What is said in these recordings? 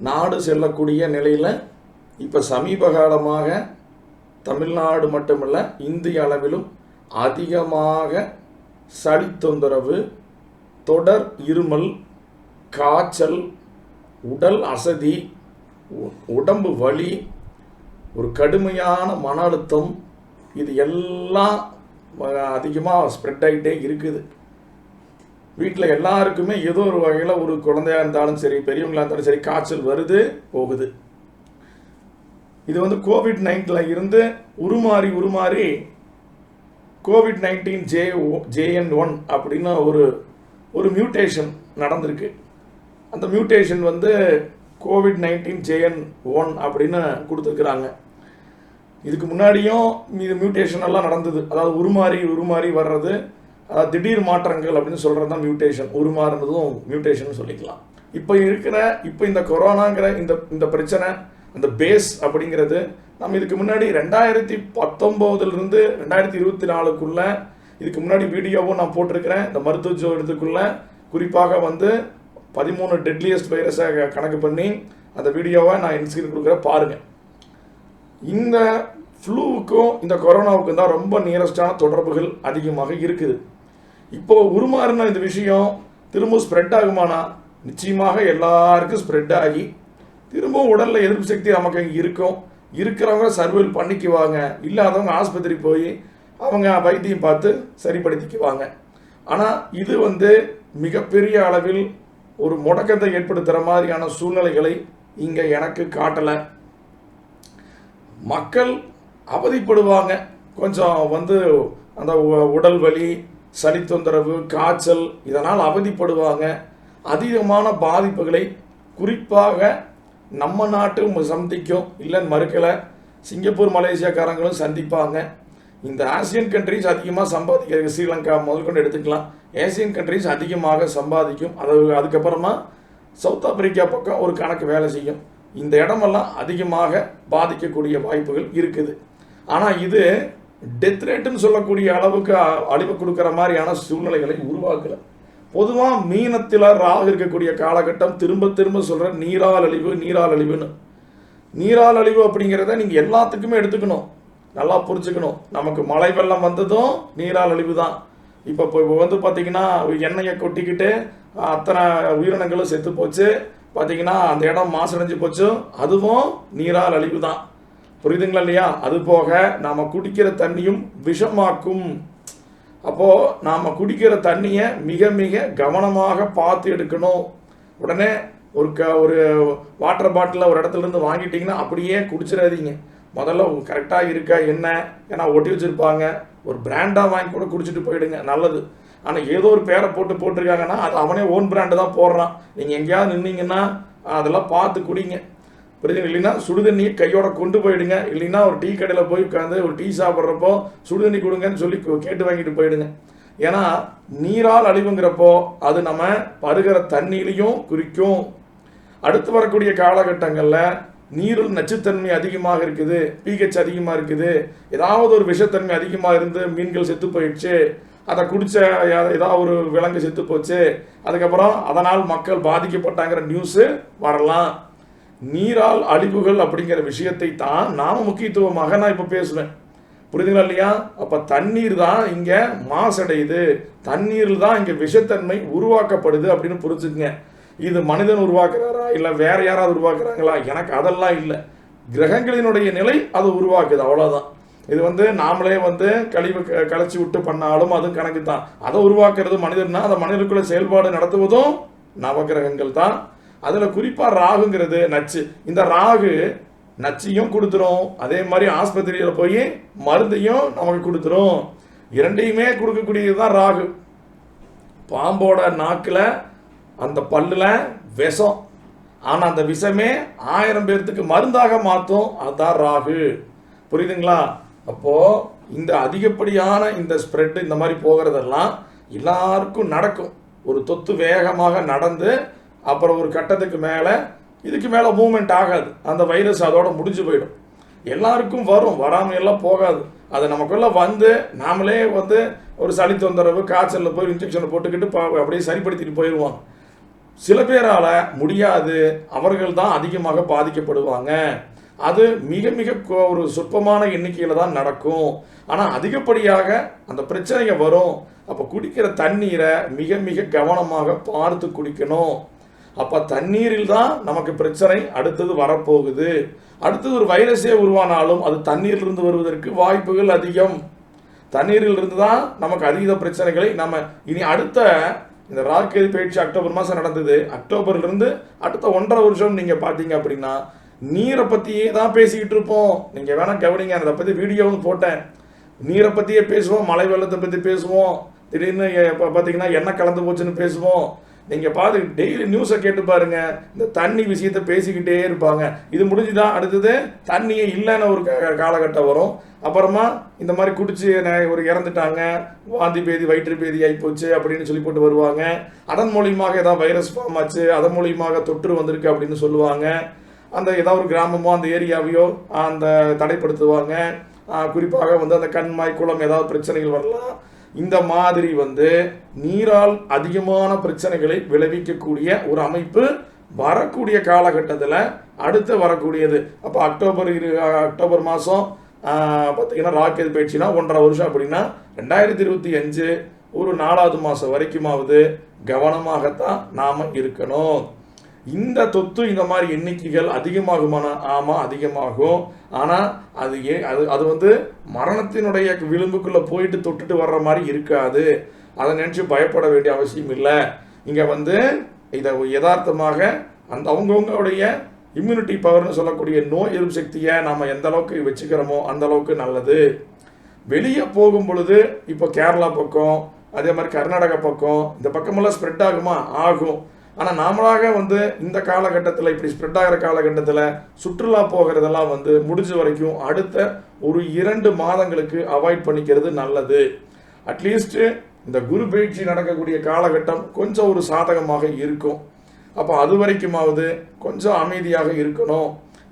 நாடு செல்லக்கூடிய நிலையில் இப்போ சமீப காலமாக தமிழ்நாடு மட்டுமல்ல இந்திய அளவிலும் அதிகமாக சளி தொந்தரவு தொடர் இருமல் காய்ச்சல் உடல் அசதி உ- உடம்பு வலி ஒரு கடுமையான மன அழுத்தம் இது எல்லாம் அதிகமாக ஸ்ப்ரெட் ஆகிட்டே இருக்குது. வீட்டில் எல்லாருக்குமே ஏதோ ஒரு வகையில் ஒரு குழந்தையாக இருந்தாலும் சரி பெரியவங்களாக இருந்தாலும் சரி காய்ச்சல் வருது போகுது. இது வந்து கோவிட் நைன்டீனில் இருந்து உருமாறி உருமாறி Covid nineteen J JN one அப்படின்னு ஒரு ஒரு மியூட்டேஷன் நடந்திருக்கு. அந்த மியூட்டேஷன் வந்து கோவிட் நைன்டீன் ஜேஎன் ஒன் அப்படின்னு கொடுத்துருக்குறாங்க. இதுக்கு முன்னாடியும் இது மியூட்டேஷன் எல்லாம் நடந்தது. அதாவது உருமாறி உருமாறி வர்றது அதாவது திடீர் மாற்றங்கள் அப்படின்னு சொல்கிறது தான் மியூட்டேஷன் உருமாறுனதும் மியூட்டேஷன் சொல்லிக்கலாம். இப்போ இருக்கிற இப்போ இந்த கொரோனாங்கிற இந்த இந்த பிரச்சனை அந்த பேஸ் அப்படிங்கிறது நம்ம இதுக்கு முன்னாடி ரெண்டாயிரத்தி பத்தொம்போதுலேருந்து ரெண்டாயிரத்தி இருபத்தி நாலுக்குள்ளே இதுக்கு முன்னாடி வீடியோவும் நான் போட்டிருக்கிறேன். இந்த மருத்துவ ஜோடத்துக்குள்ளே குறிப்பாக வந்து பதிமூணு டெட்லியஸ்ட் வைரஸை கணக்கு பண்ணி அந்த வீடியோவை நான் இன்ஸ்கிரீன் கொடுக்குறேன். பாருங்கள் இந்த ஃப்ளூவுக்கும் இந்த கொரோனாவுக்கும் தான் ரொம்ப நியரஸ்டான தொடர்புகள் அதிகமாக இருக்குது. இப்போ உருமாறின இந்த விஷயம் திரும்ப ஸ்ப்ரெட் ஆகுமானா? நிச்சயமாக எல்லாருக்கும் ஸ்ப்ரெட் ஆகி திரும்பவும் உடலில் எதிர்ப்பு சக்தி நமக்கு இருக்கும். இருக்கிறவங்க சர்வைவல் பண்ணிக்குவாங்க. இல்லாதவங்க ஆஸ்பத்திரி போய் அவங்க வைத்தியம் பார்த்து சரிப்படுத்திக்குவாங்க. ஆனால் இது வந்து மிகப்பெரிய அளவில் ஒரு முடக்கத்தை ஏற்படுத்துகிற மாதிரியான சூழ்நிலைகளை இங்கே எனக்கு காட்டலை. மக்கள் அவதிப்படுவாங்க. கொஞ்சம் வந்து அந்த உ- உடல் வலி சளி தொந்தரவு காய்ச்சல் இதனால் அவதிப்படுவாங்க. அதிகமான பாதிப்புகளை குறிப்பாக நம்ம நாட்டும் சந்திக்கும். இல்லைன்னு மறுக்கலை. சிங்கப்பூர் மலேசியாக்காரங்களும் சந்திப்பாங்க. இந்த ஆசியன் கண்ட்ரிஸ் அதிகமாக சம்பாதிக்கிறது ஸ்ரீலங்கா முதற்கொண்டு எடுத்துக்கலாம். ஏசியன் கண்ட்ரிஸ் அதிகமாக சம்பாதிக்கும். அது அதுக்கப்புறமா சவுத் ஆப்பிரிக்கா பக்கம் ஒரு கணக்கு வேலை செய்யும். இந்த இடமெல்லாம் அதிகமாக பாதிக்கக்கூடிய வாய்ப்புகள் இருக்குது. ஆனால் இது டெத் ரேட்டுன்னு சொல்லக்கூடிய அளவுக்கு அழிவு கொடுக்குற மாதிரியான சூழ்நிலைகளை உருவாக்கல. பொதுவாக மீனத்தில் ராகு இருக்கக்கூடிய காலகட்டம் திரும்ப திரும்ப சொல்கிற நீரால் அழிவு நீரால் அழிவுன்னு. நீரால் அழிவு அப்படிங்கிறத நீங்கள் எல்லாத்துக்குமே எடுத்துக்கணும். நல்லா புரிஞ்சுக்கணும். நமக்கு மழை வெள்ளம் வந்ததும் நீரால் அழிவு தான். இப்போ இப்போ வந்து பார்த்திங்கன்னா எண்ணெயை கொட்டிக்கிட்டு அத்தனை உயிரினங்களும் செத்து போச்சு. பார்த்தீங்கன்னா அந்த இடம் மாசடைஞ்சு போச்சு. அதுவும் நீரால் அழிவு தான். புரியுதுங்களா இல்லையா? அது போக நாம் குடிக்கிற தண்ணியும் விஷமாக்கும். அப்போது நாம் குடிக்கிற தண்ணியை மிக மிக கவனமாக பார்த்து எடுக்கணும். உடனே ஒரு க ஒரு வாட்டர் பாட்டிலை ஒரு இடத்துல இருந்து அப்படியே குடிச்சிடாதீங்க. முதல்ல கரெக்டாக இருக்கா என்ன ஏன்னா ஒட்டி வச்சுருப்பாங்க. ஒரு பிராண்டாக வாங்கி கூட குடிச்சிட்டு போயிடுங்க நல்லது. ஆனால் ஏதோ ஒரு பேரை போட்டு போட்டிருக்காங்கன்னா அது அவனே ஓன் பிராண்டு தான் போடுறான். நீங்கள் எங்கேயாவது நின்னீங்கன்னா அதெல்லாம் பார்த்து குடிங்க. பிரச்சனை இல்லைன்னா சுடுதண்ணியை கையோட கொண்டு போயிடுங்க. இல்லைன்னா ஒரு டீ கடையில் போய் உட்காந்து ஒரு டீ சாப்பிட்றப்போ சுடுதண்ணி கொடுங்கன்னு சொல்லி கேட்டு வாங்கிட்டு போயிடுங்க. ஏன்னா நீரால் அழிவுங்கிறப்போ அது நம்ம பருகிற தண்ணியிலையும் குறிக்கும். அடுத்து வரக்கூடிய காலகட்டங்களில் நீரில் நச்சுத்தன்மை அதிகமாக இருக்குது பிஹெச் அதிகமாக இருக்குது. ஏதாவது ஒரு விஷத்தன்மை அதிகமாக இருந்து மீன்கள் செத்து போயிடுச்சு அதை குடித்த ஏதாவது ஒரு விலங்கு செத்து போச்சு அதுக்கப்புறம் அதனால் மக்கள் பாதிக்கப்பட்டாங்கிற நியூஸு வரலாம். நீரால் அழிவுகள் அப்படிங்கிற விஷயத்தை தான் நாம் முக்கியத்துவமாக நான் இப்போ பேசுவேன். புரியுதுங்களா இல்லையா? அப்போ தண்ணீர் தான் இங்கே மாசடையுது. தண்ணீரில் தான் இங்கே விஷத்தன்மை உருவாக்கப்படுது அப்படின்னு புரிஞ்சுக்குங்க. இது மனிதன் உருவாக்குறாரா இல்லை வேற யாராவது உருவாக்குறாங்களா? எனக்கு அதெல்லாம் இல்லை. கிரகங்களினுடைய நிலை அது உருவாக்குது அவ்வளோதான் இது வந்து நாமளே வந்து கழிவு க- கலைச்சி விட்டு பண்ணாலும் அதுவும் கணக்கு தான். அதை உருவாக்குறது மனிதன்னா அதை மனிதனுக்குள்ள செயல்பாடு நடத்துவதும் நவகிரகங்கள் தான். அதில் குறிப்பாக ராகுங்கிறது நச்சு. இந்த ராகு நச்சையும் கொடுத்துரும். அதே மாதிரி ஆஸ்பத்திரியில் போய் மருந்தையும் நமக்கு கொடுத்துரும். இரண்டையுமே கொடுக்கக்கூடியது தான் ராகு. பாம்போட நாக்கில் அந்த பல்லில் விஷம். ஆனால் அந்த விஷமே ஆயிரம் பேர்த்துக்கு மருந்தாக மாற்றும் அதுதான் ராகு. புரியுதுங்களா? அப்போது இந்த அதிகப்படியான இந்த ஸ்ப்ரெட் இந்த மாதிரி போகிறதெல்லாம் எல்லாருக்கும் நடக்கும். ஒரு தொத்து வேகமாக நடந்து அப்புறம் ஒரு கட்டத்துக்கு மேலே இதுக்கு மேலே மூமெண்ட் ஆகாது. அந்த வைரஸ் அதோட முடிஞ்சு போயிடும். எல்லாருக்கும் வரும். வராமல் எல்லாம் போகாது. அது நமக்குள்ளே வந்து நாமளே வந்து ஒரு சளி தொந்தரவு காய்ச்சலில் போய் இன்ஜெக்ஷனை போட்டுக்கிட்டு பா- அப்படியே சரிப்படுத்திட்டு போயிடுவாங்க சில பேரால் முடியாது. அவர்கள் தான் அதிகமாக பாதிக்கப்படுவாங்க. அது மிக மிக ஒரு சொற்பமான எண்ணிக்கையில் தான் நடக்கும். ஆனால் அதிகப்படியாக அந்த பிரச்சனையை வரும். அப்போ குடிக்கிற தண்ணீரை மிக மிக கவனமாக பார்த்து குடிக்கணும். அப்போ தண்ணீரில் தான் நமக்கு பிரச்சனை அடுத்தது வரப்போகுது. அடுத்தது ஒரு வைரஸே உருவானாலும் அது தண்ணீரிலிருந்து வருவதற்கு வாய்ப்புகள் அதிகம். தண்ணீரில் இருந்து தான் நமக்கு அதீத பிரச்சனைகளை நம்ம இனி அடுத்த இந்த ராக்கெது பயிற்சி அக்டோபர் மாதம் நடந்தது. அக்டோபர்லேருந்து அடுத்த ஒன்றரை வருஷம் நீங்கள் பார்த்தீங்க அப்படின்னா நீரை பற்றியே தான் பேசிக்கிட்டு இருப்போம். நீங்கள் வேணால் கவனிங்க அதை பற்றி வீடியோ வந்து போட்டேன். நீரை பற்றியே பேசுவோம் மழை வெள்ளத்தை பற்றி பேசுவோம். திடீர்னு இப்போ பார்த்தீங்கன்னா என்ன கலந்து போச்சுன்னு பேசுவோம். நீங்க பார்த்து டெய்லி நியூஸை கேட்டு பாருங்க. இந்த தண்ணி விஷயத்த பேசிக்கிட்டே இருப்பாங்க. இது முடிஞ்சுதான் அடுத்தது தண்ணியே இல்லைன்னு ஒரு காலகட்டம் வரும். அப்புறமா இந்த மாதிரி குடிச்சு ஒரு இறந்துட்டாங்க. வாந்தி பேதி வயிற்று பேதி ஆகி போச்சு அப்படின்னு சொல்லி போட்டு வருவாங்க. அதன் மூலியமாக ஏதாவது வைரஸ் ஃபார்ம் ஆச்சு. அதன் மூலியமாக தொற்று வந்திருக்கு அப்படின்னு சொல்லுவாங்க. அந்த ஏதாவது ஒரு கிராமமோ அந்த ஏரியாவையோ அந்த தடைப்படுத்துவாங்க. குறிப்பாக வந்து அந்த கண்மாய் குளம் ஏதாவது பிரச்சனைகள் வரலாம். இந்த மாதிரி வந்து நீரால் அதிகமான பிரச்சனைகளை விளைவிக்கக்கூடிய ஒரு அமைப்பு வரக்கூடிய காலகட்டத்தில் அடுத்து வரக்கூடியது. அப்போ அக்டோபர் இரு அக்டோபர் மாதம் பார்த்தீங்கன்னா ராக்கெட் பயிற்சினா ஒன்றரை வருஷம் அப்படின்னா ரெண்டாயிரத்தி இருபத்தி அஞ்சு ஒரு நாலாவது மாதம் வரைக்குமாவது கவனமாகத்தான் நாம் இருக்கணும். இந்த தொத்து இந்த மாதிரி எண்ணிக்கைகள் அதிகமாகுமான? ஆமாம் அதிகமாகும். ஆனால் அது ஏ அது அது வந்து மரணத்தினுடைய விளிம்புக்குள்ளே போயிட்டு தொட்டுட்டு வர்ற மாதிரி இருக்காது. அதை நினச்சி பயப்பட வேண்டிய அவசியம் இல்லை. இங்கே வந்து இதை யதார்த்தமாக அந்த அவங்கவுங்களுடைய இம்யூனிட்டி பவர்னு சொல்லக்கூடிய நோய் எதிர்ப்பு சக்தியை நாம் எந்த அளவுக்கு வச்சுக்கிறோமோ அந்த அளவுக்கு நல்லது. வெளியே போகும் பொழுது இப்போ கேரளா பக்கம் அதே மாதிரி கர்நாடகா பக்கம் இந்த பக்கமெல்லாம் ஸ்ப்ரெட் ஆகுமா? ஆகும். ஆனால் நாமளாக வந்து இந்த காலகட்டத்தில் இப்படி ஸ்ப்ரெட் ஆகிற காலகட்டத்தில் சுற்றுலா போகிறதெல்லாம் வந்து முடிஞ்ச வரைக்கும் அடுத்த ஒரு இரண்டு மாதங்களுக்கு அவாய்ட் பண்ணிக்கிறது நல்லது. அட்லீஸ்ட்டு இந்த குரு பயிற்சி நடக்கக்கூடிய காலகட்டம் கொஞ்சம் ஒரு சாதகமாக இருக்கும். அப்போ அது வரைக்குமாவது கொஞ்சம் அமைதியாக இருக்கணும்.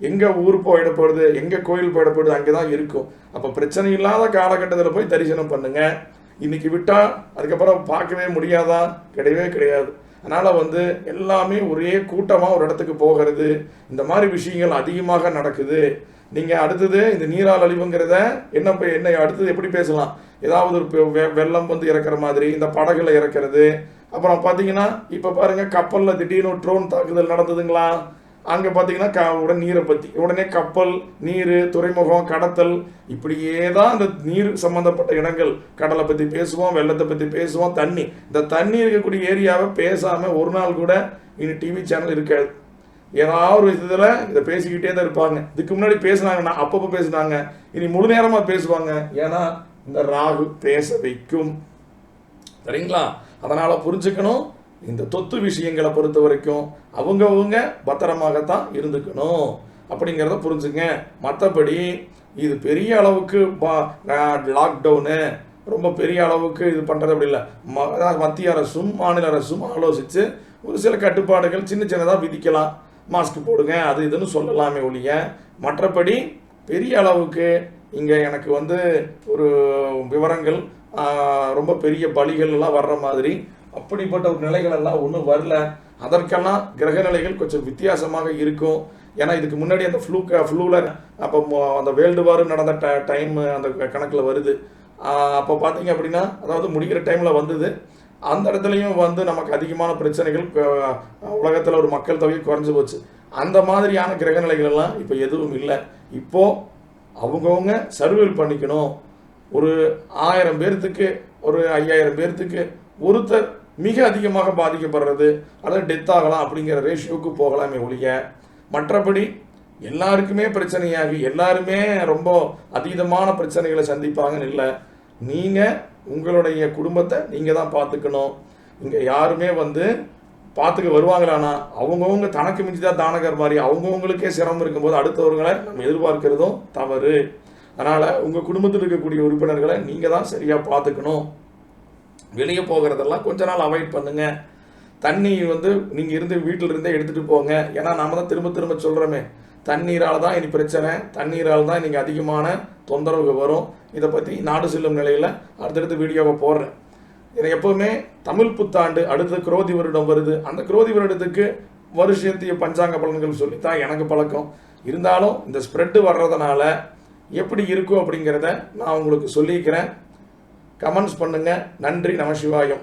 எங்கே ஊர் போயிடப்படுது எங்கே கோயில் போயிடப்படுது அங்கே தான் இருக்கும். அப்போ பிரச்சனை இல்லாத காலகட்டத்தில் போய் தரிசனம் பண்ணுங்க. இன்னைக்கு விட்டால் அதுக்கப்புறம் பார்க்கவே முடியாதா? கிடையவே கிடையாது. அதனால் வந்து எல்லாமே ஒரே கூட்டமாக ஒரு இடத்துக்கு போகிறது இந்த மாதிரி விஷயங்கள் அதிகமாக நடக்குது. நீங்கள் அடுத்தது இந்த நீரால் அழிவுங்கிறத என்ன போய் என்ன அடுத்தது எப்படி பேசலாம்? ஏதாவது ஒரு வெ- வெள்ளம் வந்து இறக்குற மாதிரி இந்த படகுல இறக்கிறது. அப்புறம் பார்த்தீங்கன்னா இப்போ பாருங்க கப்பலில் திடீர்னு ட்ரோன் தாக்குதல் நடந்ததுங்களா? அங்கே பார்த்தீங்கன்னா க உடனே நீரை பற்றி உடனே கப்பல் நீர் துறைமுகம் கடத்தல் இப்படியே தான் இந்த நீர் சம்மந்தப்பட்ட இடங்கள். கடலை பற்றி பேசுவோம் வெள்ளத்தை பற்றி பேசுவோம் தண்ணி. இந்த தண்ணி இருக்கக்கூடிய ஏரியாவை பேசாமல் ஒரு நாள் கூட இனி டிவி சேனல் இருக்காது. ஏதாவது ஒரு விதத்தில் இதை பேசிக்கிட்டே தான் இருப்பாங்க. இதுக்கு முன்னாடி பேசுனாங்கன்னா அப்பப்போ பேசுனாங்க. இனி முழு நேரமாக பேசுவாங்க. ஏன்னா இந்த ராகு பேச வைக்கும். சரிங்களா? அதனால் புரிஞ்சுக்கணும். இந்த தொத்து விஷயங்களை பொறுத்த வரைக்கும் அவங்கவுங்க பத்திரமாகத்தான் இருந்துக்கணும். அப்படிங்கிறத புரிஞ்சுங்க. மற்றபடி இது பெரிய அளவுக்கு லாக்டவுனு ரொம்ப பெரிய அளவுக்கு இது பண்ணுறது அப்படி இல்லை. ம அதாவது மத்திய அரசும் மாநில அரசும் ஆலோசித்து ஒரு சில கட்டுப்பாடுகள் சின்ன சின்னதாக விதிக்கலாம். மாஸ்க் போடுங்க அது இதுன்னு சொல்லலாமே ஒழிய மற்றபடி பெரிய அளவுக்கு இங்கே எனக்கு வந்து ஒரு விவரங்கள் ரொம்ப பெரிய பலிகள் எல்லாம் வர்ற மாதிரி அப்படிப்பட்ட ஒரு நிலைகள் எல்லாம் ஒன்றும் வரல. அதற்கெல்லாம் கிரக நிலைகள் கொஞ்சம் வித்தியாசமாக இருக்கும். ஏன்னா இதுக்கு முன்னாடி அந்த ஃப்ளூ ஃப்ளூவில் அப்போ அந்த வேர்ல்டு வார் நடந்த ட டைம் அந்த கணக்கில் வருது. அப்போ பார்த்தீங்க அப்படின்னா அதாவது முடிகிற டைமில் வந்தது. அந்த இடத்துலையும் வந்து நமக்கு அதிகமான பிரச்சனைகள் உலகத்தில் ஒரு மக்கள் தொகை குறைஞ்சி போச்சு. அந்த மாதிரியான கிரக நிலைகள்லாம் எல்லாம் இப்போ எதுவும் இல்லை. இப்போது அவங்கவுங்க சர்வேல் பண்ணிக்கணும். ஒரு ஆயிரம் பேர்த்துக்கு ஒரு ஐயாயிரம் பேர்த்துக்கு ஒருத்தர் மிக அதிகமாக பாதிக்கப்படுறது அதாவது டெத் ஆகலாம் அப்படிங்கிற ரேஷியோவுக்கு போகலாமே ஒழிய மற்றபடி எல்லாருக்குமே பிரச்சனையாகி எல்லாருமே ரொம்ப அதீதமான பிரச்சனைகளை சந்திப்பாங்கன்னு இல்லை. நீங்கள் உங்களுடைய குடும்பத்தை நீங்கள் தான் பார்த்துக்கணும். இங்கே யாருமே வந்து பார்த்துக்க வருவாங்களானா அவங்கவுங்க தனக்கு மிஞ்சி தான் தானகர் மாதிரி அவங்கவுங்களுக்கே சிரமம் இருக்கும்போது அடுத்தவர்களை நம்ம எதிர்பார்க்கிறதும் தவறு. அதனால் உங்கள் குடும்பத்தில் இருக்கக்கூடிய உறுப்பினர்களை நீங்கள் தான் சரியாக பார்த்துக்கணும். வெளியே போகிறதெல்லாம் கொஞ்ச நாள் அவாய்ட் பண்ணுங்கள் தண்ணி வந்து நீங்கள் இருந்து வீட்டில் இருந்தே எடுத்துகிட்டு போங்க. ஏன்னா நாம தான் திரும்ப திரும்ப சொல்கிறோமே தண்ணீரால் தான் இனி பிரச்சனை. தண்ணீரால் தான் இன்றைக்கி அதிகமான தொந்தரவுகள் வரும். இதை பற்றி நாடு செல்லும் நிலையில் அடுத்தடுத்து வீடியோவை போடுறேன். இது எப்போவுமே தமிழ் புத்தாண்டு அடுத்த குரோதி வருடம் வருது. அந்த குரோதி வருடத்துக்கு வருஷத்திய பஞ்சாங்க பலன்கள் சொல்லி தான் எனக்கு பழக்கம். இருந்தாலும் இந்த ஸ்ப்ரெட்டு வர்றதுனால எப்படி இருக்கும் அப்படிங்கிறத நான் உங்களுக்கு சொல்லிக்கிறேன். கமெண்ட்ஸ் பண்ணுங்கள் நன்றி நமசிவாயம்